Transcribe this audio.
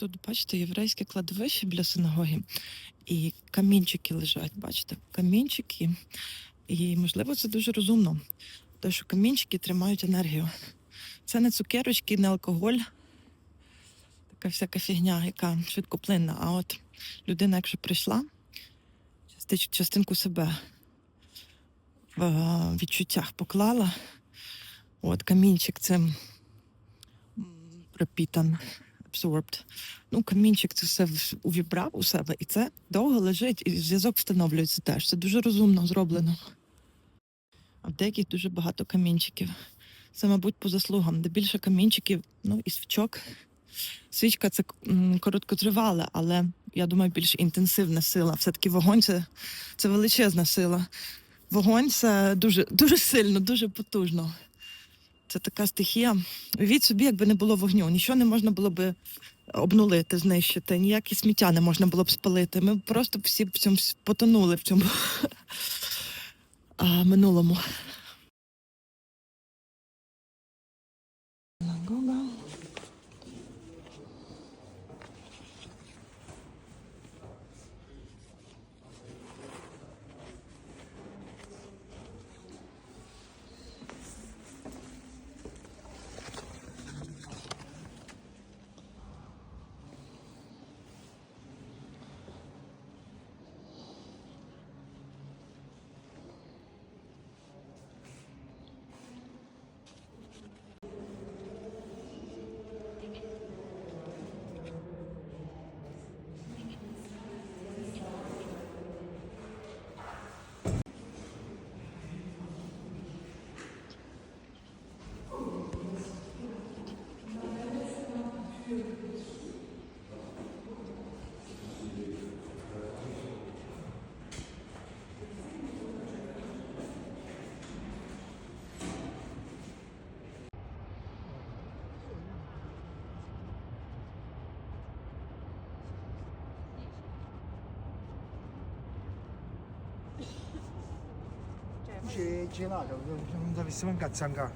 тут, бачите, єврейське кладовище біля синагоги, і камінчики лежать, бачите, камінчики. І, можливо, це дуже розумно, тому що камінчики тримають енергію. Це не цукерочки, не алкоголь, така всяка фігня, яка швидкоплинна. А от людина, якщо прийшла, частинку себе в е, відчуттях поклала, от камінчик цим пропітан, absorbed. Ну, камінчик це все увібрав у себе, і це довго лежить, і зв'язок встановлюється теж. Це дуже розумно зроблено. А в деяких дуже багато камінчиків. Це, мабуть, по заслугам. Де більше камінчиків, ну і свічок. Свічка це м, короткотривале, але я думаю, більш інтенсивна сила. Все-таки вогонь це, це величезна сила. Вогонь це дуже, дуже сильно, дуже потужно. Це така стихія. Уявіть собі, якби не було вогню, нічого не можна було би обнулити, знищити, ніякі сміття не можна було б спалити. Ми просто всі в цьому потонули в цьому минулому. ce gelato, dobbiamo andare a mangiare